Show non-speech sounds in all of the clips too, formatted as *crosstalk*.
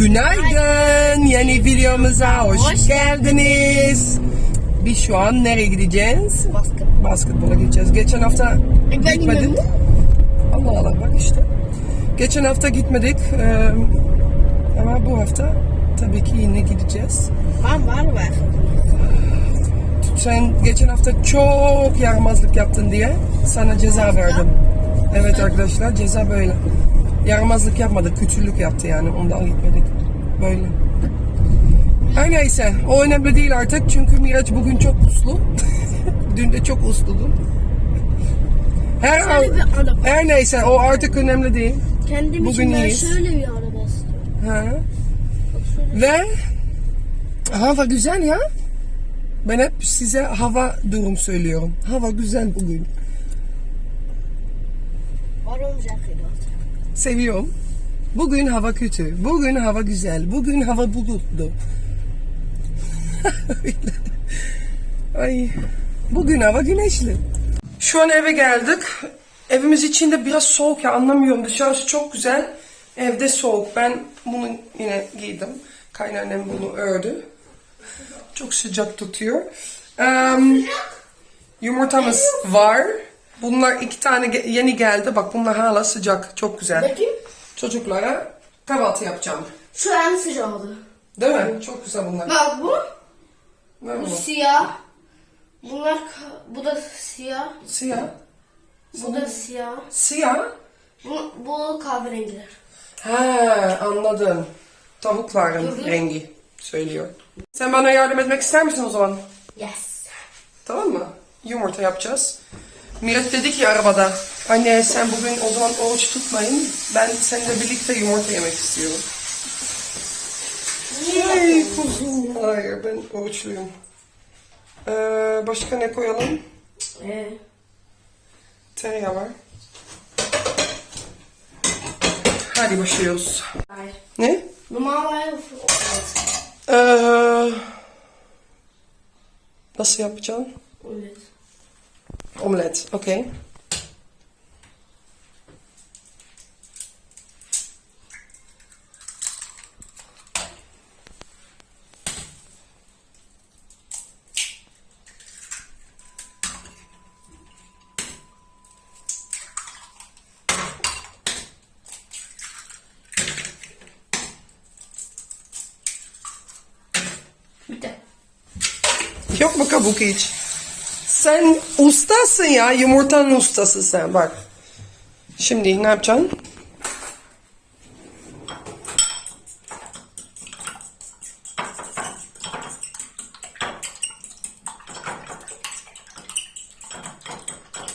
Günaydın. Yeni videomuza hoş, Hoş geldiniz. Biz şu an nereye gideceğiz? Basketbol. Basketbola gideceğiz. Geçen hafta gitmedik. bilmiyorum. Allah Allah bak işte. Geçen hafta gitmedik. Ee, ama bu hafta tabii ki yine gideceğiz. Var var var. Sen geçen hafta çok yaramazlık yaptın diye sana ceza verdim. Evet arkadaşlar ceza böyle. Yaramazlık yapmadı, kötülük yaptı yani ondan gitmedik. Böyle. Her neyse o önemli değil artık çünkü Miraç bugün çok uslu. *laughs* Dün de çok usludun. Her, araba. her neyse o artık önemli değil. Kendim Bugün için ben iyiyiz. şöyle bir araba istiyorum. Ha. Ve hava güzel ya. Ben hep size hava durum söylüyorum. Hava güzel bugün. Orange jacket Seviyorum. Bugün hava kötü. Bugün hava güzel. Bugün hava bulutlu. *laughs* Ay. Bugün hava güneşli. Şu an eve geldik. Evimiz içinde biraz soğuk ya anlamıyorum. Dışarısı çok güzel. Evde soğuk. Ben bunu yine giydim. Kaynannem bunu ördü. Çok sıcak tutuyor. Em, yumurtamız var. Bunlar iki tane yeni geldi. Bak bunlar hala sıcak. Çok güzel. Bakayım. Çocuklara kahvaltı yapacağım. Şu en sıcağı. Değil mi? Çok güzel bunlar. Bak bu. Ne Bu siyah. Bunlar bu da siyah. Siyah. Bu da siyah. Siyah. Bu, bu kahverengiler. Ha anladım. Tavukların Hı hı. rengi söylüyor. Sen bana yardım etmek ister misin o zaman? Yes. Tamam mı? Yumurta yapacağız. Mirat dedi ki arabada. Anne sen bugün o zaman oruç tutmayın. Ben seninle birlikte yumurta yemek istiyorum. Ay kuzum. Hayır ben oruçluyum. Ee, başka ne koyalım? Ee, Tereyağı var. Hadi başlıyoruz. hayır. Ne? Normal evet. Ee, nasıl yapacağım? Evet. Omelet, oké. Bitti. Yok mu kabuk hiç? Sen ustasın ya. Yumurtanın ustası sen. Bak. Şimdi ne yapacaksın?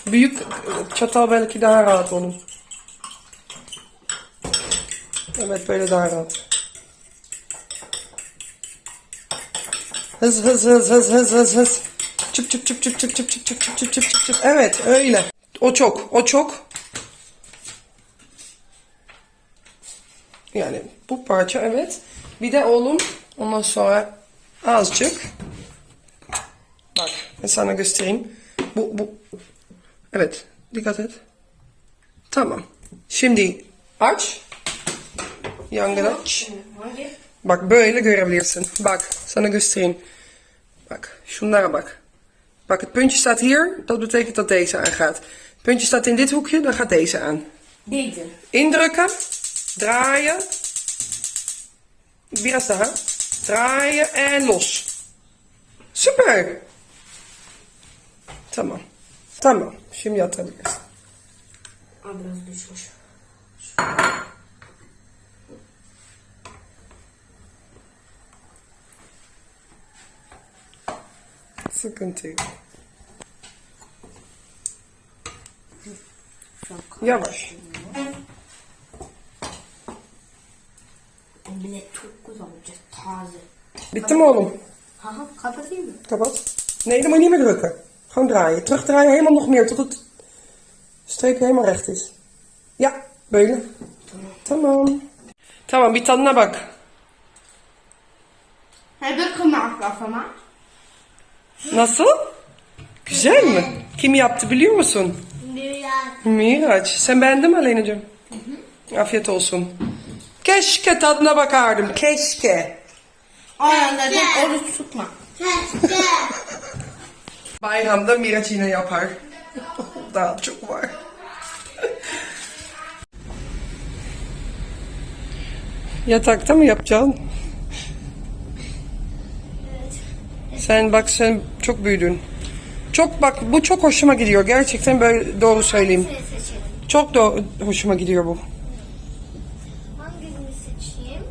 Büyük çatal belki daha rahat onun. Evet böyle daha rahat. Hız hız hız hız hız hız hız. Çıp çıp çıp çıp çıp çıp çıp çıp çıp çıp çıp çıp çıp. Evet öyle. O çok o çok. Yani bu parça evet. Bir de oğlum ondan sonra azıcık. Bak ben sana göstereyim. Bu bu. Evet dikkat et. Tamam. Şimdi aç. Yangın aç. Bak böyle görebilirsin. Bak sana göstereyim. Bak şunlara bak. Bak het puntje staat hier. Dat betekent dat deze aangaat. Het puntje staat in dit hoekje. Dan gaat deze aan. Deze. Indrukken. Draaien. Biraz daha. Draaien en los. Super. Tamam. Tamam. Şimdi biraz düşmüş. Sıkıntı yok. Çok Yavaş. Millet çok güzel olacak. Taze. Bitti mi oğlum? Haha kapatayım mı? Kapat. Nee, dan moet je niet meer drukken. Gewoon draaien. Terugdraaien helemaal nog meer tot het streepje helemaal recht is. Ja, böyle. Tamam. Tamam bir tadına bak. Heb ik gemaakt afgemaakt. Nasıl? Güzel mi? Kim yaptı biliyor musun? Miraç. Sen beğendin mi Aleyna'cığım? Afiyet olsun. Keşke tadına bakardım. Keşke. Aynen oruç tutma. *laughs* Bayramda Miraç yine yapar. *laughs* Daha çok var. *laughs* Yatakta mı yapacaksın? Sen bak sen çok büyüdün. Çok bak bu çok hoşuma gidiyor. Gerçekten böyle doğru söyleyeyim. Çok da hoşuma gidiyor bu. Hangisini seçeyim?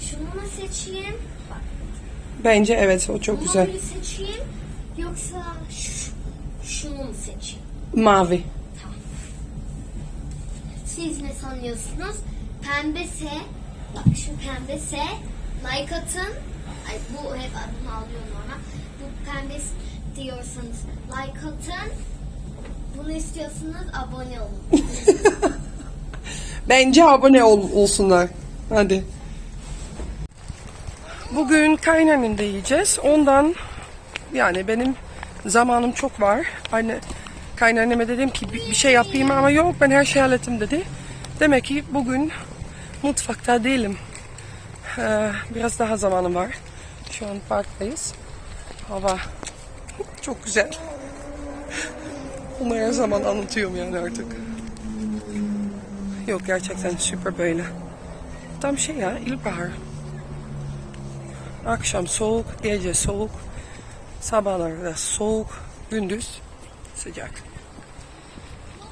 Şunu mu seçeyim? Bak. Bence evet o çok Bunu güzel. mu seçeyim? Yoksa şu, şunu mu seçeyim? Mavi. Siz ne sanıyorsunuz? Pembese, bak şu pembese like atın. Ay bu hep adını alıyorum ama. Bu pembe diyorsanız like atın. Bunu istiyorsanız abone olun. *laughs* Bence abone ol, olsunlar. Hadi. Bugün kaynanında yiyeceğiz. Ondan yani benim zamanım çok var. Anne kaynaneme dedim ki bir, bir şey yapayım ama yok ben her şey hallettim dedi. Demek ki bugün mutfakta değilim. Ee, biraz daha zamanım var. Şu an parktayız. Hava çok güzel. Onu her zaman anlatıyorum yani artık. Yok gerçekten süper böyle. Tam şey ya ilkbahar. Akşam soğuk, gece soğuk. Sabahlarda soğuk, gündüz sıcak.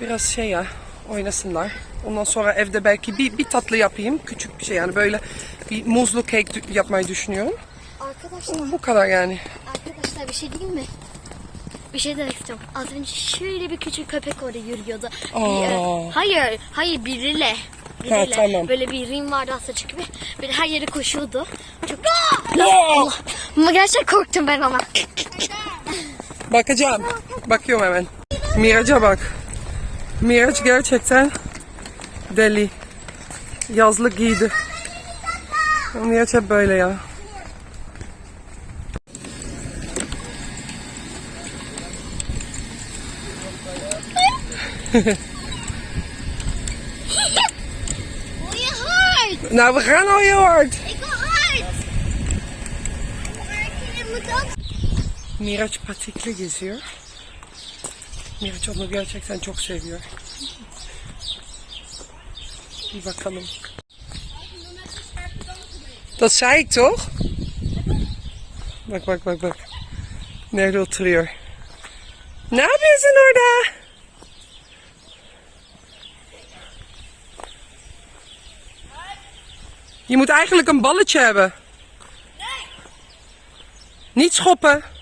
Biraz şey ya oynasınlar. Ondan sonra evde belki bir, bir tatlı yapayım. Küçük bir şey yani böyle bir muzlu kek yapmayı düşünüyorum. Arkadaşlar, Bu kadar yani. arkadaşlar bir şey diyeyim mi? Bir şey demek istiyorum. Az önce şöyle bir küçük köpek orada yürüyordu. Bir, e, hayır, hayır biriyle. Ha, Biriyle. tamam. Böyle bir rim vardı aslında çünkü bir, bir her yere koşuyordu. Çok Wow! Ama gerçekten korktum ben ama. Bakacağım. Bakıyorum hemen. Miraç'a bak. Miraç gerçekten deli. Yazlık giydi. Miraç hep böyle ya. Nou, we gaan al heel hard. Ik wil hard! Miraç patikle geziyor. Miraç onu gerçekten çok seviyor. Bir bakalım. Dat zei ik toch? Bak bak bak bak. Nerede oturuyor? Ne yapıyorsun orada? Je moet eigenlijk een balletje hebben. Niet schoppen.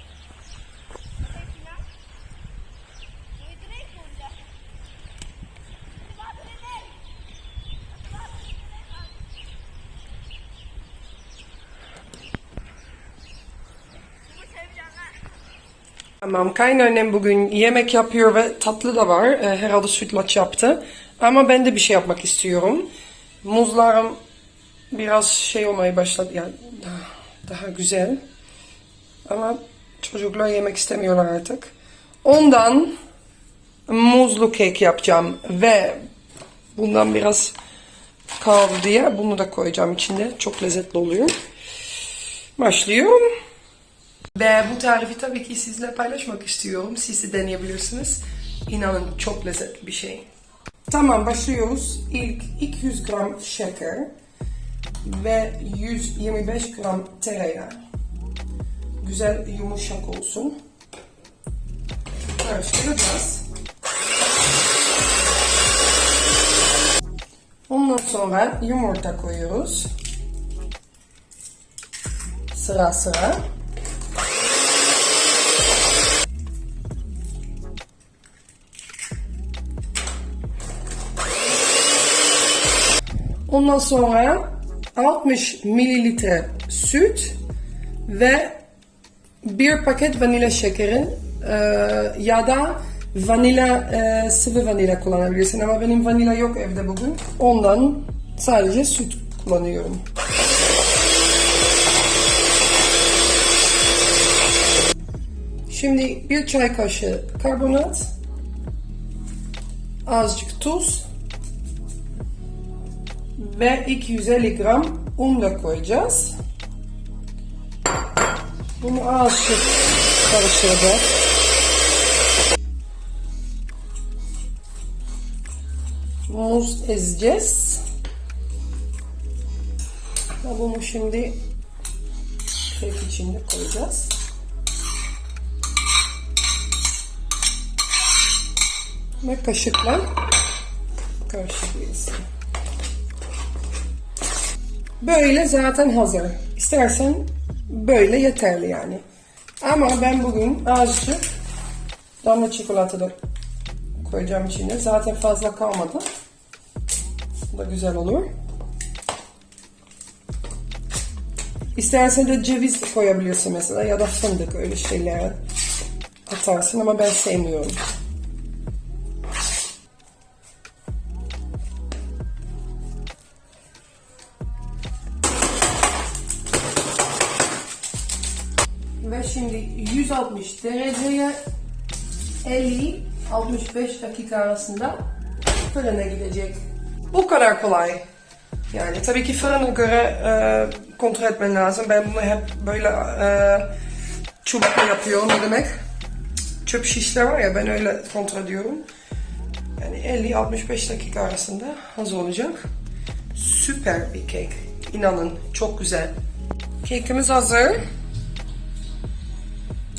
Tamam, kaynannem bugün yemek yapıyor ve tatlı da var. Ee, herhalde sütlaç yaptı. Ama ben de bir şey yapmak istiyorum. Muzlarım biraz şey olmaya başladı. Yani daha, daha güzel. Ama çocuklar yemek istemiyorlar artık. Ondan muzlu kek yapacağım ve bundan biraz kaldı diye bunu da koyacağım içinde. Çok lezzetli oluyor. Başlıyorum. Ve bu tarifi tabii ki sizle paylaşmak istiyorum. Siz de deneyebilirsiniz. İnanın çok lezzetli bir şey. Tamam başlıyoruz. İlk 200 gram şeker ve 125 gram tereyağı. Güzel yumuşak olsun. Karıştıracağız. Ondan sonra yumurta koyuyoruz. Sıra sıra. Ondan sonra 60 mililitre süt ve bir paket vanilya şekeri e, ya da vanilya e, sıvı vanilya kullanabilirsin ama benim vanilya yok evde bugün. Ondan sadece süt kullanıyorum. Şimdi bir çay kaşığı karbonat, azıcık tuz Ve 250 gram un da koyacağız. Bunu azıcık karıştıracağız. Muz ezeceğiz. Ve bunu şimdi kek içinde koyacağız. Ve kaşıkla karıştırıyoruz. Böyle zaten hazır. İstersen böyle yeterli yani. Ama ben bugün azıcık damla çikolata da koyacağım içine. Zaten fazla kalmadı. Bu da güzel olur. İstersen de ceviz de koyabilirsin mesela ya da fındık öyle şeyler atarsın ama ben sevmiyorum. 50-65 dakika arasında fırına gidecek. Bu kadar kolay. Yani tabii ki fırına göre e, kontrol etmen lazım. Ben bunu hep böyle e, çubukla yapıyorum. Ne demek? Çöp şişler var ya ben öyle kontrol ediyorum. Yani 50-65 dakika arasında hazır olacak. Süper bir kek. İnanın çok güzel. Kekimiz hazır.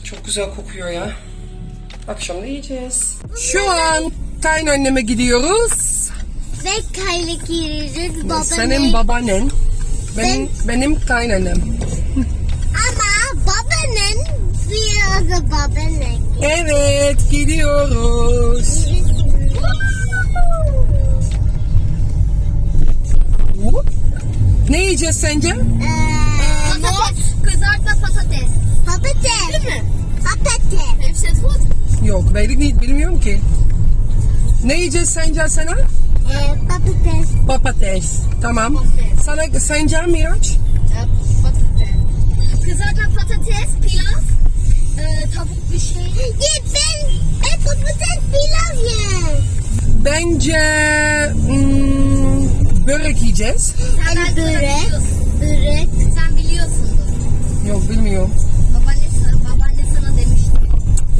Çok güzel kokuyor ya. Akşam da yiyeceğiz. Şu an kaynanneme gidiyoruz. Ve kaylık yiyeceğiz. Baba Senin babaannen. Benim, benim kaynannem. Ama babanın biraz da babanın. Evet gidiyoruz. Ne yiyeceğiz sence? Ee, patates. Kızartma patates. Patates. Değil mi? Patates. Hepsi tut. Yok belli bilmiyorum ki. Ne yiyeceğiz sence sana? Ee, patates. Patates. Tamam. Patates. Sana sence Miraç? Patates. Kızartma patates, pilav, e, tavuk bir şey. Ye ben, ben patates pilav ye. Bence hmm, börek yiyeceğiz. Sen börek. Börek. Sen biliyorsundur. Yok bilmiyorum.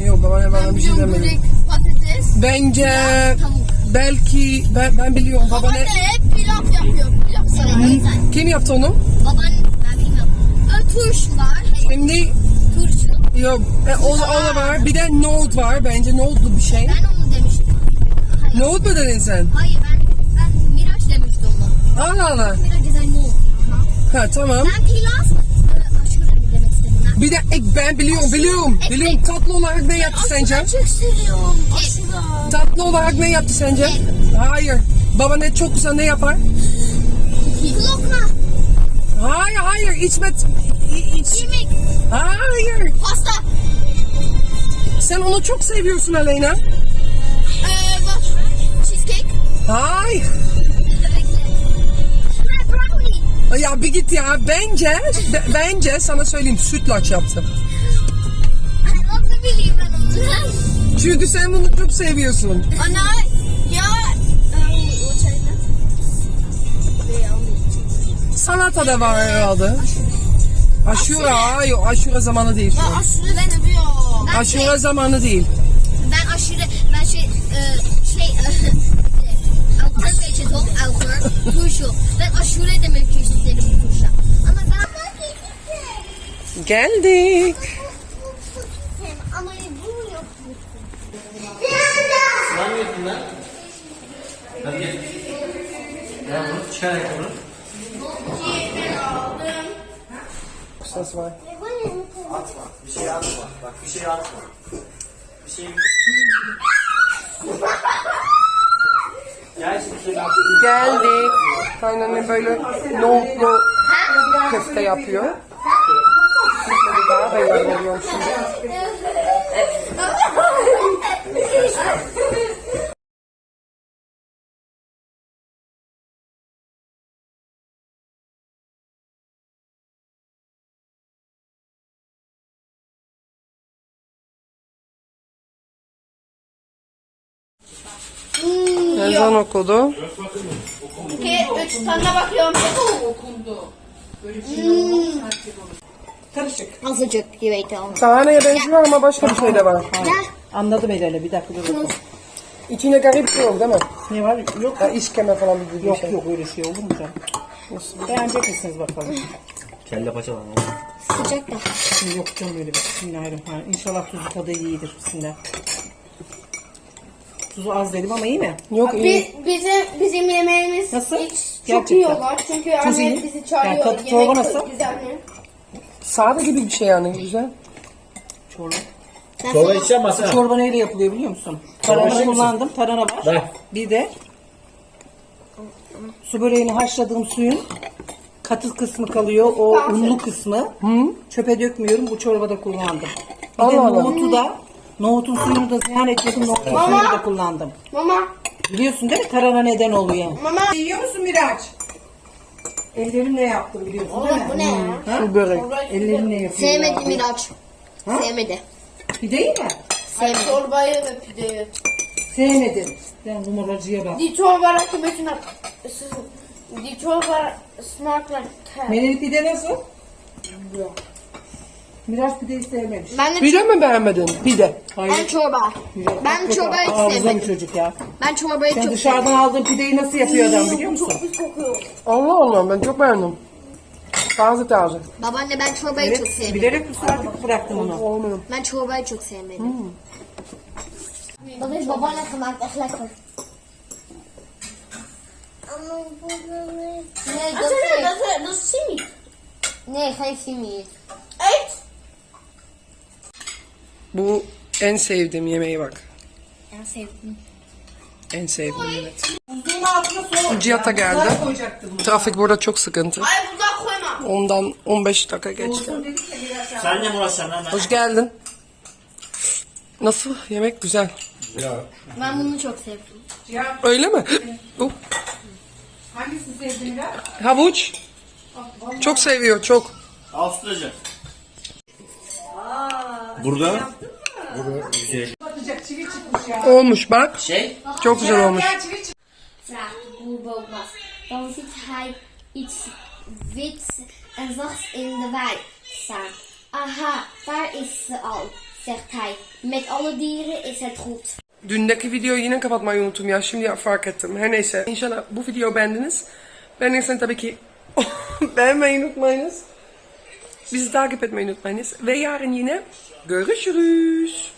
Yok babaanne bana bir şey demedi. patates, Bence tavuk. belki ben, ben biliyorum babaanne. hep pilav yapıyor. Pilav sana. Kim yaptı onu? Babaanne, ben bilmiyorum. Ön var. Şimdi Turşu. yok e, o, o da var. Bir de nohut var. Bence nohutlu bir şey. Ben onu demiştim. Nohut mu dedin sen? Hayır ben, ben Miraç demiştim onu. Allah Allah. Miraç güzel ne oldu? Ha tamam. Ben pilav, Bir de ek ben biliyorum biliyorum. Biliyorum tatlı olarak ne yaptı sence? çok seviyorum. Aşure. Tatlı olarak ne yaptı sence? Hayır. Babaanne çok güzel ne yapar? Lokma. Hayır hayır içme. İç. Yemek. Hayır. Pasta. Sen onu çok seviyorsun Aleyna. Ee, bak. Cheesecake. Hayır. Ya bir git ya. Bence be- bence sana söyleyeyim sütlaç yaptı. Nasıl bileyim ben onu? Çünkü sen bunu çok seviyorsun. Ana ya o çaydan. Salata da var herhalde. Aşure, hayır aşure zamanı değil şu an. Aşure ben seviyorum. Ben, şey, zamanı değil. ben aşure ben şey e, şey Alkır geçeceğim alkır turşu. Ben aşure demek istedim Geldik. ama bu yok. Ne yapıyorsun lan? Hadi gel. Ya bunu çıkar ayakkabını. Ses var. Atma. Bir şey atma. Bak bir şey atma. Bir şey... Gel şey. Geldik. Kaynanne böyle nohutlu köfte yapıyor. Hmm, Ezan yok. okudu. İki, üç tane bakıyorum. Okundu. Böyle. Şey hmm. Karışık. Azıcık güveyti olmuş. Sahaneye benziyor ama başka bir şey de var. Anladım Elal'e bir dakika dur. İçinde garip bir şey yok değil mi? Ne var? Yok. Ya işkeme falan bir yok, şey. Yok yok öyle şey olur mu canım? Nasıl? Beğenecek misiniz bakalım? Kelle paça var. Sıcak da. Yok canım öyle bir. Şey. Bismillahirrahmanirrahim. İnşallah tuzu tadı iyidir. Bismillah. Tuzu az dedim ama iyi mi? Yok iyi. Bi- bizim bizim yemeğimiz Nasıl? hiç çok iyi olur. Çünkü anne iyi. bizi çağırıyor. Yani tadı- Yemek çorba nasıl? Güzel mi? Sade gibi bir şey yani güzel. Çorba. Çorba içeceğim mi Hasan? Çorba neyle yapılıyor biliyor musun? Tarhana içecek misin? kullandım. Tarhana var. Ver. Bir de su böreğini haşladığım suyun katı kısmı kalıyor. O unlu kısmı. Çöpe dökmüyorum. Bu çorbada kullandım. Bir de Allah Allah. nohutu da nohutun suyunu da ziyan etmedim. Nohutun suyunu da kullandım. Mama, Biliyorsun değil mi tarhana neden oluyor? mama. Yiyor musun Miraç? Ellerimle yaptım biliyorsun değil mi? Bu ne ya? Ha? Su börek. Ellerimle yapıyorum. Sevmedi Miraç. Sevmedi. Bir değil mi? Ay, Sevmedi. çorbayı ve pideyi. Sevmedin. Ben numaracıya bak. Die çorba rakibetine... Die çorba smaklar... Meneli pide nasıl? Miraç pideyi sevmemiş. Ben de, Pide mi beğenmedin? Pide. ben çorba. Ben çorbayı hiç Arıza bir sevmedim. çocuk ya. Ben çorbayı Sen çok dışarıdan aldığın pideyi nasıl yapıyor adam biliyor musun? Çok pis kokuyor. Allah Allah ben çok beğendim. Taze taze. Babaanne ben çorbayı çok Evet, sevmedim. bilerek bu saate bıraktım onu. Olmuyor. Ben çorbayı çok sevmedim. İs babaanne gemaakt, echt lekker. Nee, dat is simi. nee, geen simi. Eet. Bu en sevdiğim yemeği bak. En sevdim. En sevdiğim yemek. Buzluğun altına soğuk. Cihat'a geldi. Trafik burada çok sıkıntı. Ay burada koyma. Ondan 15 dakika ya biraz Sen ne uğraşacaksın lan? Hoş geldin. Nasıl? Yemek güzel. Ben bunu çok sevdim. ya. Öyle mi? Oh, Hangisini sevdin ya? Havuç. Çok seviyor çok. Avusturacak. Burada. Burada güzel. Batacak çivi çıkmış ya. Olmuş bak. Şey. Çok güzel olmuş. Ya çivi çıkmış. Vraagt de boer Boogmas. Dan ziet hij iets wits en zachts in de wei staan. Aha, daar is ze al, zegt hij. Met alle dieren is het goed. Dündeki videoyu yine kapatmayı unuttum ya. Şimdi fark ettim. Her neyse. İnşallah bu videoyu beğendiniz. Beğendiyseniz tabii ki *laughs* beğenmeyi unutmayınız. Bizi takip etmeyi unutmayınız. Ve yarın yine görüşürüz.